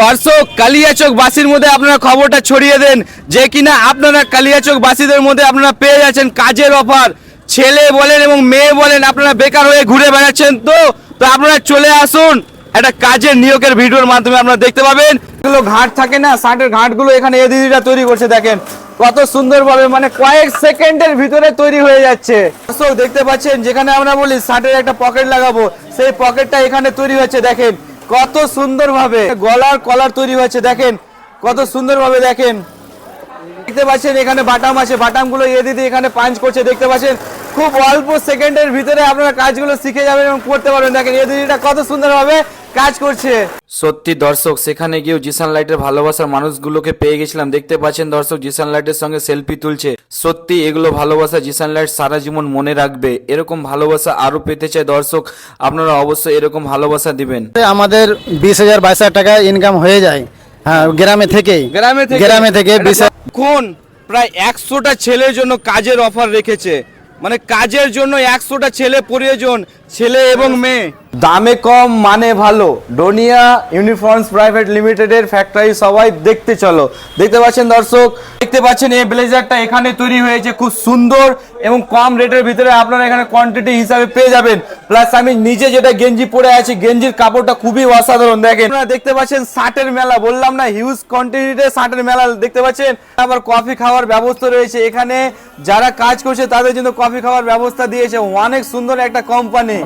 দর্শক কালিয়াচক বাসীর মধ্যে আপনারা খবরটা ছড়িয়ে দেন। যে কিনা আপনারা কালিয়াচক বাসীদের মধ্যে আপনারা পেয়ে যাচ্ছেন কাজের অফার। ছেলে বলেন এবং মেয়ে বলেন আপনারা বেকার হয়ে ঘুরে বেড়াচ্ছেন তো? তো আপনারা চলে আসুন। একটা কাজের নিয়োগের ভিডিওর মাধ্যমে আপনারা দেখতে পাবেন। এগুলো ঘাট থাকে না, শার্টের ঘাটগুলো এখানে এ দিদিরা তৈরি করছে, দেখেন। কত সুন্দরভাবে মানে কয়েক সেকেন্ডের ভিতরে তৈরি হয়ে যাচ্ছে। দর্শক, দেখতে পাচ্ছেন, যেখানে আমরা বলি শার্টের একটা পকেট লাগাবো, সেই পকেটটা এখানে তৈরি হচ্ছে দেখেন। কত সুন্দরভাবে গলার কলার তৈরি হয়েছে, দেখেন। কত সুন্দরভাবে দেখেন। দেখতে পাচ্ছেন এখানে বাটাম আছে, বাটামগুলো এ দিদি এখানে পাঞ্চ করছে, দেখতে পাচ্ছেন? খুব অল্প সেকেন্ডের ভিতরে আপনারা কাজগুলো শিখে যাবেন এবং করতে পারবেন। দেখেন এ দিদিটা কত সুন্দরভাবে কাজ করছে। সত্যি দর্শক সেখানে গিয়েও জিসান লাইটের ভালোবাসার মানুষগুলোকে পেয়ে গেছিলাম। দেখতে পাচ্ছেন দর্শক জিসান লাইটের সঙ্গে সেলফি তুলছে। সত্যি এগুলো ভালোবাসা জিসান লাইট সারা জীবন মনে রাখবে। এরকম ভালোবাসা আরও পেতে চায় দর্শক আপনারা অবশ্যই এরকম ভালোবাসা দিবেন। আমাদের বিশ হাজার বাইশ হাজার টাকা ইনকাম হয়ে যায়। হ্যাঁ গ্রামে থেকেই। গ্রামে থেকে গ্রামে থেকে বিশ কোন প্রায় একশোটা ছেলের জন্য কাজের অফার রেখেছে। মানে কাজের জন্য একশোটা ছেলে প্রয়োজন ছেলে এবং মেয়ে। দামে কম মানে ভালো। ডোনিয়া ইউনিফর্মস প্রাইভেট লিমিটেডের ফ্যাক্টরি সবাই দেখতে চলো। দেখতে পাচ্ছেন দর্শক, দেখতে পাচ্ছেন এই ব্লেজারটা এখানে তৈরি হয়েছে খুব সুন্দর এবং কম রেটের ভিতরে আপনারা এখানে কোয়ান্টিটি হিসাবে পেয়ে যাবেন। প্লাস আমি নিজে যেটা গেঞ্জি পরে আছি, গেঞ্জির কাপড়টা খুবই অসাধারণ দেখেন। আপনারা দেখতে পাচ্ছেন শার্টের মেলা, বললাম না হিউজ কোয়ান্টিটিতে শার্টের মেলা দেখতে পাচ্ছেন। আবার কফি খাওয়ার ব্যবস্থা রয়েছে এখানে। যারা কাজ করছে তাদের জন্য কফি খাওয়ার ব্যবস্থা দিয়েছে। অনেক সুন্দর একটা কোম্পানি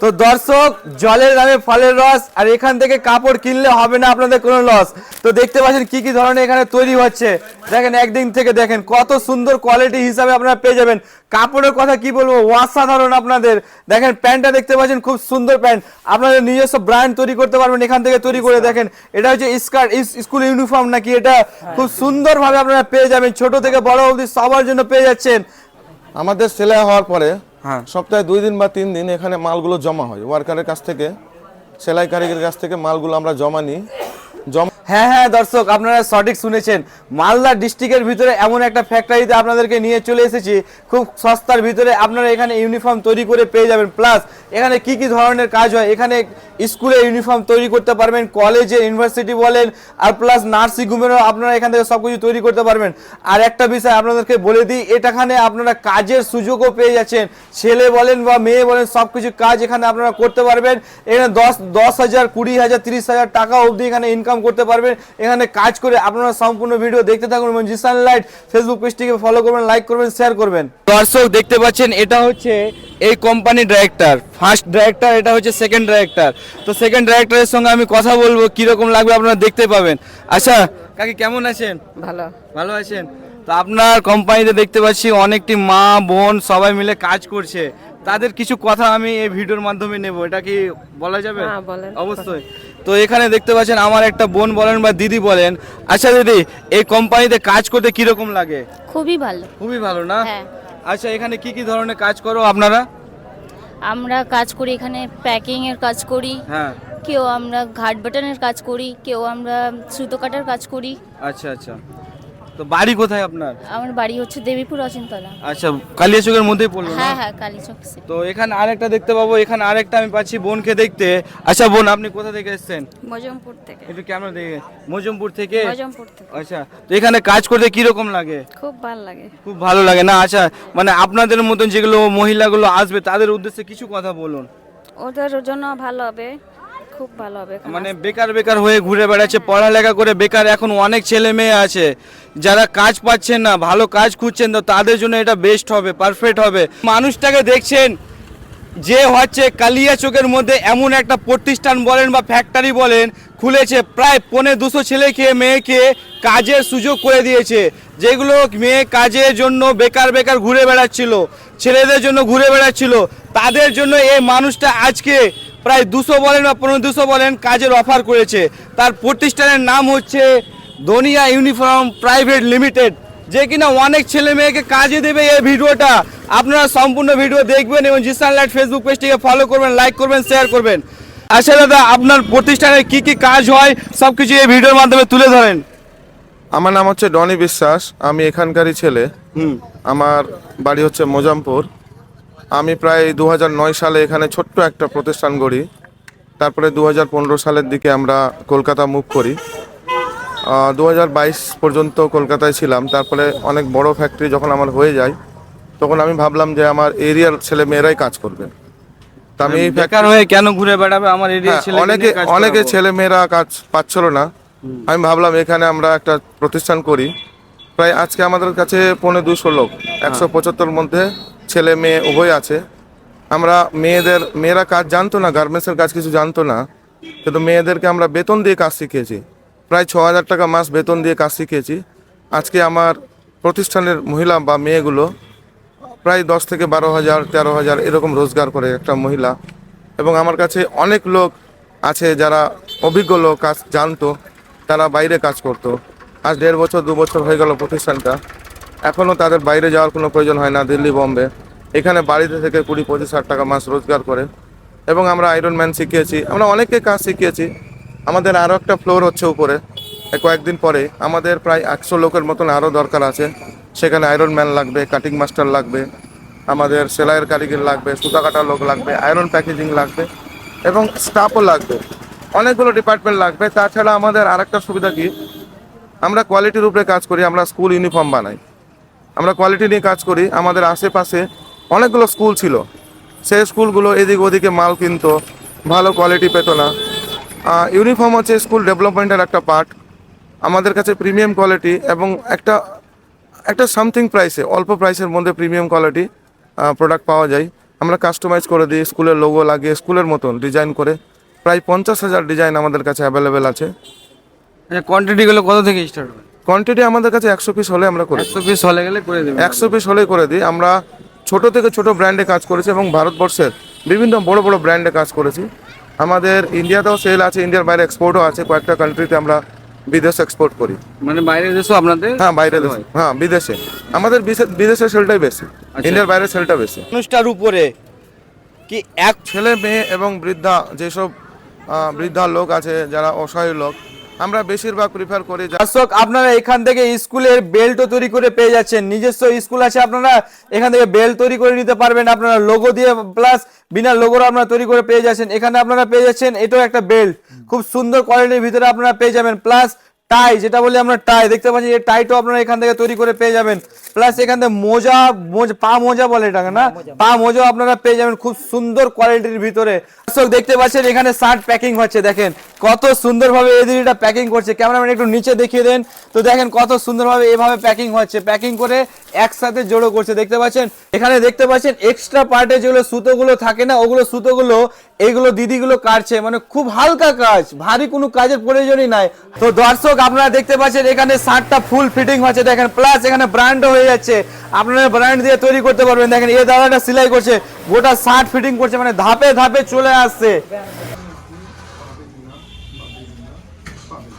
তো দর্শক জলের দামে ফলের রস আর এখান থেকে কাপড় কিনলে হবে না আপনাদের কোনো লস তো দেখতে পাচ্ছেন কি কি ধরনের এখানে তৈরি হচ্ছে। দেখেন একদিন থেকে দেখেন কত সুন্দর কোয়ালিটি হিসাবে আপনারা পেয়ে যাবেন। কাপড়ের কথা কি বলব? অসাধারণ আপনাদের। দেখেন প্যান্টটা দেখতে পাচ্ছেন খুব সুন্দর প্যান্ট। আপনাদের নিজস্ব ব্র্যান্ড তৈরি করতে পারবেন এখান থেকে তৈরি করে দেখেন। এটা হচ্ছে স্কার্ট স্কুল ইউনিফর্ম নাকি? এটা খুব সুন্দরভাবে আপনারা পেয়ে যাবেন। ছোট থেকে বড় অবধি সবার জন্য পেয়ে যাচ্ছেন। আমাদের সেলাই হওয়ার পরে হ্যাঁ। সপ্তাহে দুই দিন বা তিন দিন এখানে মালগুলো জমা হয় ওয়ার্কারের কাছ থেকে, সেলাই কারিগরের কাছ থেকে মালগুলো আমরা জমা নিই জমা হ্যাঁ হ্যাঁ দর্শক, আপনারা সঠিক শুনেছেন। মালদা ডিস্ট্রিক্টের ভিতরে এমন একটা ফ্যাক্টরিতে আপনাদেরকে নিয়ে চলে এসেছি। খুব সস্তার ভিতরে আপনারা এখানে ইউনিফর্ম তৈরি করে পেয়ে যাবেন। প্লাস এখানে কি কি ধরনের কাজ হয়? এখানে স্কুলে ইউনিফর্ম তৈরি করতে পারবেন কলেজে ইউনিভার্সিটি বলেন, আর প্লাস নার্সিং হোমেরও আপনারা এখান থেকে সব কিছু তৈরি করতে পারবেন। আর একটা বিষয় আপনাদেরকে বলে দিই, এটাখানে আপনারা কাজের সুযোগও পেয়ে যাচ্ছেন। ছেলে বলেন বা মেয়ে বলেন সব কিছু কাজ এখানে আপনারা করতে পারবেন। এখানে দশ দশ হাজার, কুড়ি হাজার, তিরিশ হাজার টাকা অবধি এখানে ইনকাম করতে পারবেন। এখানে কাজ করে আপনারা সম্পূর্ণ ভিডিও দেখতে থাকুন এবং জিসান লাইট ফেসবুক পেজটিকে ফলো করবেন লাইক করবেন শেয়ার করবেন। দর্শক দেখতে পাচ্ছেন এটা হচ্ছে এই কোম্পানি ডাইরেক্টর ফার্স্ট ডাইরেক্টর এটা হচ্ছে সেকেন্ড ডাইরেক্টর তো সেকেন্ড ডাইরেক্টরের সঙ্গে আমি কথা বলব কীরকম লাগবে আপনারা দেখতে পাবেন। আচ্ছা কাকি কেমন আছেন? ভালো। ভালো আছেন? তো আপনার কোম্পানিতে দেখতে পাচ্ছি অনেকটি মা বোন সবাই মিলে কাজ করছে। তাদের কিছু কথা আমি এই ভিডিওর মাধ্যমে নেব। এটা কি বলা যাবে? হ্যাঁ, অবশ্যই। তো এখানে দেখতে পাচ্ছেন আমার একটা বোন বলেন বা দিদি বলেন। আচ্ছা দিদি এই কোম্পানিতে কাজ করতে কীরকম লাগে? খুবই ভালো। খুবই ভালো না? হ্যাঁ। আচ্ছা এখানে কি কি ধরনের কাজ করো আপনারা? আমরা কাজ করি এখানে প্যাকিং এর কাজ করি। হ্যাঁ। কেউ আমরা ঘাট বাটনের কাজ করি কেউ আমরা সুতো কাটার কাজ করি। আচ্ছা আচ্ছা। তো বাড়ি কোথায় আপনার? আমার বাড়ি হচ্ছে দেবীপুর অচিনতলা। আচ্ছা কালিয়াচকের মধ্যেই পড়ল হ্যাঁ হ্যাঁ কালীচক তো এখানে আরেকটা দেখতে পাবো এখানে আরেকটা আমি পাচ্ছি বোনকে দেখতে। আচ্ছা বোন আপনি কোথা থেকে এসেছেন? মজমপুর থেকে। একটু ক্যামেরা দেখে মজমপুর থেকে? মজমপুর থেকে। আচ্ছা তো এখানে কাজ করতে কীরকম লাগে? খুব ভালো লাগে। খুব ভালো লাগে না? আচ্ছা মানে আপনাদের মতন যেগুলো মহিলাগুলো আসবে তাদের উদ্দেশ্যে কিছু কথা বলুন। ওদের জন্য ভালো হবে। খুব ভালো হবে মানে বেকার বেকার হয়ে ঘুরে বেড়াচ্ছে পড়ালেখা করে বেকার এখন অনেক ছেলে মেয়ে আছে। যারা কাজ পাচ্ছেন না ভালো কাজ খুঁজছেন তো তাদের জন্য এটা বেস্ট হবে পারফেক্ট হবে। মানুষটাকে দেখছেন যে হচ্ছে কালিয়া চোখের মধ্যে এমন একটা প্রতিষ্ঠান বলেন বা ফ্যাক্টরি বলেন খুলেছে প্রায় পৌনে দুশো ছেলেকে মেয়েকে কাজের সুযোগ করে দিয়েছে। যেগুলো মেয়ে কাজের জন্য বেকার বেকার ঘুরে বেড়াচ্ছিল ছেলেদের জন্য ঘুরে বেড়াচ্ছিল তাদের জন্য এই মানুষটা আজকে প্রায় দুশো বলেন বা পনেরো দুশো বলেন কাজের অফার করেছে। তার প্রতিষ্ঠানের নাম হচ্ছে দনিয়া ইউনিফর্ম প্রাইভেট লিমিটেড। যে কিনা অনেক ছেলে মেয়েকে কাজে দেবে এই ভিডিওটা। আপনারা সম্পূর্ণ ভিডিও দেখবেন এবং জিসান লাইট ফেসবুক পেজটিকে ফলো করবেন লাইক করবেন শেয়ার করবেন। আচ্ছা দাদা আপনার প্রতিষ্ঠানে কি কি কাজ হয়? সব কিছু এই ভিডিওর মাধ্যমে তুলে ধরেন। আমার নাম হচ্ছে ডনি বিশ্বাস আমি এখানকারই ছেলে। হুম। আমার বাড়ি হচ্ছে মোজামপুর। আমি প্রায় দু নয় সালে এখানে ছোট্ট একটা প্রতিষ্ঠান গড়ি। তারপরে দু হাজার পনেরো সালের দিকে আমরা কলকাতা মুভ করি। দু হাজার বাইশ পর্যন্ত কলকাতায় ছিলাম। তারপরে অনেক বড় ফ্যাক্টরি যখন আমার হয়ে যায় তখন আমি ভাবলাম যে আমার এরিয়ার ছেলে মেয়েরাই কাজ করবে। তা আমি এই বেকার হয়ে কেন ঘুরে বেড়াবে? আমার হ্যাঁ, ছেলে অনেকে অনেকে ছেলে মেয়েরা কাজ পাচ্ছিল না। আমি ভাবলাম এখানে আমরা একটা প্রতিষ্ঠান করি। প্রায় আজকে আমাদের কাছে পৌনে দুশো লোক একশো পঁচাত্তর মধ্যে ছেলে মেয়ে উভয় আছে। আমরা মেয়েদের, মেয়েরা কাজ জানতো না গার্মেন্টসের কাজ কিছু জানতো না। কিন্তু মেয়েদেরকে আমরা বেতন দিয়ে কাজ শিখিয়েছি। প্রায় ছ হাজার টাকা মাস বেতন দিয়ে কাজ শিখিয়েছি। আজকে আমার প্রতিষ্ঠানের মহিলা বা মেয়েগুলো প্রায় দশ থেকে বারো হাজার, তেরো হাজার এরকম রোজগার করে একটা মহিলা। এবং আমার কাছে অনেক লোক আছে যারা অভিজ্ঞ লোক, কাজ জানতো, তারা বাইরে কাজ করতো। আজ দেড় বছর, দু বছর হয়ে গেল প্রতিষ্ঠানটা। এখনও তাদের বাইরে যাওয়ার কোনো প্রয়োজন হয় না দিল্লি, বম্বে। এখানে বাড়িতে থেকে কুড়ি, পঁচিশ হাজার টাকা মাস রোজগার করে। এবং আমরা আয়রন ম্যান শিখিয়েছি, আমরা অনেককে কাজ শিখিয়েছি। আমাদের আরও একটা ফ্লোর হচ্ছে উপরে। কয়েকদিন পরে আমাদের প্রায় একশো লোকের মতন আরও দরকার আছে। সেখানে আয়রন ম্যান লাগবে কাটিং মাস্টার লাগবে, আমাদের সেলাইয়ের কারিগর লাগবে, সুতা কাটার লোক লাগবে আয়রন প্যাকেজিং লাগবে, এবং স্টাফও লাগবে। অনেকগুলো ডিপার্টমেন্ট লাগবে। তাছাড়া আমাদের আরেকটা সুবিধা কি? আমরা কোয়ালিটির উপরে কাজ করি, আমরা স্কুল ইউনিফর্ম বানাই। আমরা কোয়ালিটি নিয়ে কাজ করি। আমাদের আশেপাশে অনেকগুলো স্কুল ছিল। সেই স্কুলগুলো এদিক ওদিকে মাল কিনতো, ভালো কোয়ালিটি পেত না। ইউনিফর্ম হচ্ছে স্কুল ডেভেলপমেন্টের একটা পার্ট আমাদের কাছে প্রিমিয়াম কোয়ালিটি এবং একটা একটা সামথিং প্রাইসে অল্প প্রাইসের মধ্যে প্রিমিয়াম কোয়ালিটি প্রোডাক্ট পাওয়া যায়। আমরা কাস্টমাইজ করে দিই স্কুলের লোগো লাগিয়ে স্কুলের মতন ডিজাইন করে। প্রায় পঞ্চাশ হাজার ডিজাইন আমাদের কাছে অ্যাভেলেবেল আছে। কোয়ান্টিটি গুলো কত থেকে স্টার্ট হবে? কোয়ান্টিটি আমাদের কাছে একশো পিস হলে আমরা করি একশো পিস হলে গেলে করে দেবে একশো পিস হলেই করে দিই। আমরা ছোট থেকে ছোট ব্র্যান্ডে কাজ করেছি এবং ভারতবর্ষের বিভিন্ন বড় বড় ব্র্যান্ডে কাজ করেছি। আমাদের ইন্ডিয়াতেও সেল আছে ইন্ডিয়ার বাইরে এক্সপোর্টও আছে। কয়েকটা কান্ট্রিতে আমরা বিদেশ এক্সপোর্ট করি। মানে বাইরের দেশও আপনাদের? হ্যাঁ বাইরে দেশে। হ্যাঁ। বিদেশে। আমাদের বিদেশের সেলটাই বেশি। ইন্ডিয়ার বাইরে সেলটা বেশি। মানুষটার উপরে কি এক ছেলে মেয়ে এবং বৃদ্ধা যেসব বৃদ্ধা লোক আছে যারা অসহায় লোক আমরা বেশিরভাগ প্রিফার করি দর্শক, আপনারা এখান থেকে স্কুলের বেল্টও তৈরি করে পেয়ে যাচ্ছেন। নিজস্ব স্কুল আছে, আপনারা এখান থেকে বেল্ট তৈরি করে নিতে পারবেন। আপনারা লোগো দিয়ে প্লাস বিনা লোগোর আপনারা তৈরি করে পেয়ে যাচ্ছেন। এখানে আপনারা পেয়ে যাচ্ছেন, এটাও একটা বেল্ট খুব সুন্দর কোয়ালিটির ভিতরে আপনারা পেয়ে যাবেন। প্লাস টাই যেটা বলি আমরা টাই দেখতে পাচ্ছি এই টাইটাও আপনারা এখান থেকে তৈরি করে পেয়ে যাবেন। প্লাস এখান থেকে মোজা মোজা পা মোজা বলে এটাকে না? পা মোজাও আপনারা পেয়ে যাবেন খুব সুন্দর কোয়ালিটির ভিতরে। দর্শক দেখতে পাচ্ছেন এখানে শার্ট প্যাকিং হচ্ছে দেখেন। কত সুন্দরভাবে এদিকে প্যাকিং করছে। ক্যামেরাম্যান একটু নিচে দেখিয়ে দেন। তো দেখেন কত সুন্দরভাবে এভাবে প্যাকিং হচ্ছে। প্যাকিং করে একসাথে জড়ো করছে দেখতে পাচ্ছেন? এখানে দেখতে পাচ্ছেন এক্সট্রা পার্টে যেগুলো সুতোগুলো থাকে না ওগুলো সুতোগুলো এইগুলো দিদিগুলো কাটছে। মানে খুব হালকা কাজ ভারী কোনো কাজের প্রয়োজনই নাই। তো দর্শক আপনারা দেখতে পাচ্ছেন এখানে শার্টটা ফুল ফিটিং হচ্ছে দেখেন। প্লাস এখানে ব্র্যান্ড হয়ে যাচ্ছে। আপনারা ব্র্যান্ড দিয়ে তৈরি করতে পারবেন। দেখেন, এই দাদাটা সেলাই করছে, গোটা শার্ট ফিটিং করছে মানে ধাপে ধাপে চলে আসছে।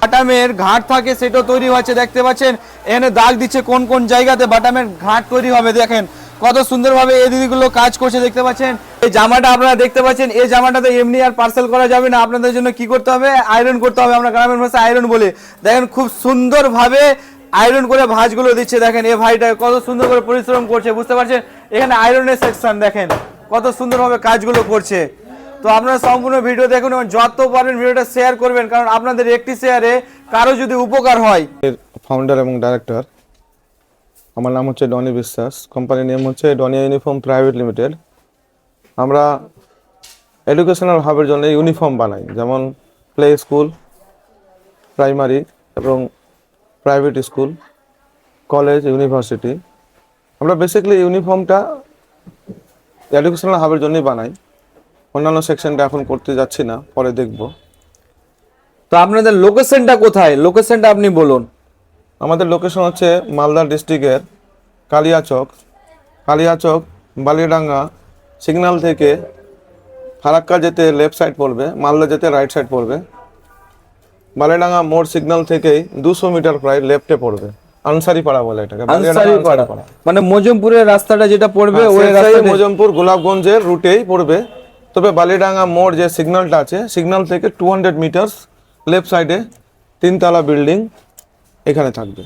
বাটামের ঘাট থাকে, সেটাও তৈরি হচ্ছে। দেখতে পাচ্ছেন, এখানে দাগ দিচ্ছে কোন কোন জায়গাতে বাটামের ঘাট তৈরি হবে। দেখেন, কত সুন্দরভাবে এই দিদিগুলো কাজ করছে, দেখতে পাচ্ছেন। এই জামাটা আপনারা দেখতে পাচ্ছেন, এই জামাটাতে এমনি আর পার্সেল করা যাবে না। আপনাদের জন্য কি করতে হবে? আয়রন করতে হবে। আমরা গ্রামের ভাষায় আয়রন বলি। দেখেন, খুব সুন্দরভাবে আয়রন করে ভাঁজগুলো দিচ্ছে, দেখেন এই ভাইটা কত সুন্দর করে পরিশ্রম করছে, বুঝতে পারছেন? এখানে আয়রনের সেকশন দেখেন, কত সুন্দরভাবে কাজগুলো করছে। তো আপনারা সম্পূর্ণ ভিডিও দেখুন এবং যত পারবেন ভিডিওটা শেয়ার করবেন, কারণ আপনাদের একটি শেয়ারে কারও যদি উপকার হয়। ফাউন্ডার এবং ডাইরেক্টর আমার নাম হচ্ছে ডনি বিশ্বাস কোম্পানির নেম হচ্ছে ডনিয়া ইউনিফর্ম প্রাইভেট লিমিটেড। আমরা এডুকেশনাল হাবের জন্য ইউনিফর্ম বানাই, যেমন প্লে স্কুল প্রাইমারি এবং প্রাইভেট স্কুল কলেজ ইউনিভার্সিটি আমরা বেসিক্যালি ইউনিফর্মটা এডুকেশনাল হাবের জন্যই বানাই। অন্যান্য সেকশনটা এখন করতে যাচ্ছি না পরে দেখব। তো আপনাদের লোকেশনটা কোথায়? লোকেশনটা আপনি বলুন। আমাদের লোকেশন হচ্ছে মালদা ডিস্ট্রিক্টের কালিয়াচক কালিয়াচক বালিডাঙ্গা সিগন্যাল থেকে ফারাক্কা যেতে লেফট সাইড পড়বে মালদা যেতে রাইট সাইড পড়বে। বালিডাঙ্গা মোড় সিগন্যাল থেকেই দুশো মিটার প্রায় লেফটে পড়বে। আনসারি পাড়া বলে এটাকে আনসারিপাড়া। আনসারিপাড়া। মানে মজমপুরের রাস্তাটা যেটা পড়বে হ্যাঁ, ওই মজমপুর গোলাপগঞ্জের রুটেই পড়বে। তবে বালিডাঙ্গা মোড় যে সিগন্যালটা আছে সিগন্যাল থেকে টু হান্ড্রেড মিটার্স লেফট সাইডে তিনতলা বিল্ডিং এখানে থাকবে।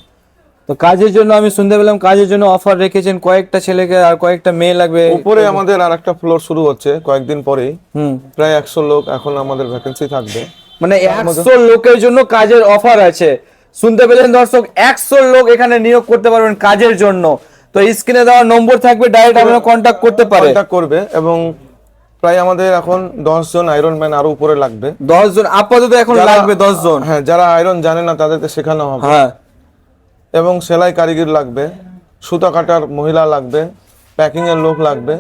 তো কাজের জন্য আমি শুনতে পেলাম কাজের জন্য অফার রেখেছেন কয়েকটা ছেলেকে আর কয়েকটা মেয়ে লাগবে। উপরে আমাদের আর একটা ফ্লোর শুরু হচ্ছে কয়েকদিন পরেই। হুম। প্রায় একশো লোক এখন আমাদের ভ্যাকেন্সি থাকবে। মানে একশো লোকের জন্য কাজের অফার আছে। শুনতে পেলেন দর্শক একশো লোক এখানে নিয়োগ করতে পারবেন কাজের জন্য। তো স্ক্রিনে দেওয়া নম্বর থাকবে ডাইরেক্ট আপনারা কন্ট্যাক্ট করতে পারে। করবে এবং প্রায় আমাদের এখন দশ জন আয়রন ম্যান আরও উপরে লাগবে। দশ জন আপাতত এখন লাগবে দশ জন হ্যাঁ যারা আয়রন জানে না তাদেরকে শেখানো হবে। হ্যাঁ। এবং সেলাই কারিগর লাগবে সুতা কাটার মহিলা লাগবে প্যাকিং এর লোক লাগবে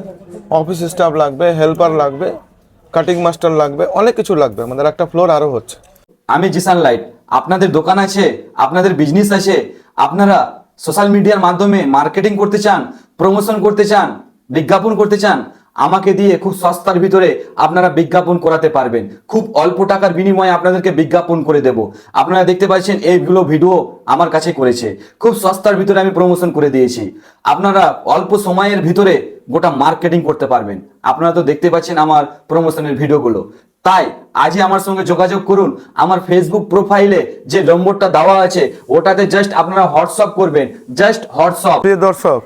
অফিস স্টাফ লাগবে হেল্পার লাগবে কাটিং মাস্টার লাগবে, অনেক কিছু লাগবে, আমাদের একটা ফ্লোর আরও হচ্ছে। আমি জিসান লাইট, আপনাদের দোকান আছে, আপনাদের বিজনেস আছে, আপনারা সোশ্যাল মিডিয়ার মাধ্যমে মার্কেটিং করতে চান প্রমোশন করতে চান, বিজ্ঞাপন করতে চান আমাকে দিয়ে খুব সস্তার ভিতরে আপনারা বিজ্ঞাপন করাতে পারবেন। খুব অল্প টাকার বিনিময়ে আপনাদেরকে বিজ্ঞাপন করে দেব। আপনারা দেখতে পাচ্ছেন এইগুলো ভিডিও আমার কাছে করেছে। খুব সস্তার ভিতরে আমি প্রমোশন করে দিয়েছি। আপনারা অল্প সময়ের ভিতরে গোটা মার্কেটিং করতে পারবেন। আপনারা তো দেখতে পাচ্ছেন আমার প্রমোশনের ভিডিওগুলো। তাই আজই আমার সঙ্গে যোগাযোগ করুন। আমার ফেসবুক প্রোফাইলে যে নম্বরটা দেওয়া আছে, ওটাতে জাস্ট আপনারা হোয়াটসঅ্যাপ করবেন। জাস্ট হোয়াটসঅ্যাপ প্রিয় দর্শক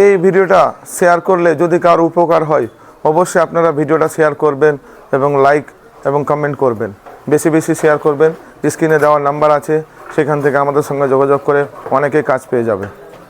এই ভিডিওটা শেয়ার করলে যদি কারও উপকার হয়, অবশ্যই আপনারা ভিডিওটা শেয়ার করবেন এবং লাইক এবং কমেন্ট করবেন। বেশি বেশি শেয়ার করবেন। স্ক্রিনে দেওয়ার নাম্বার আছে, সেখান থেকে আমাদের সঙ্গে যোগাযোগ করে অনেকে কাজ পেয়ে যাবে।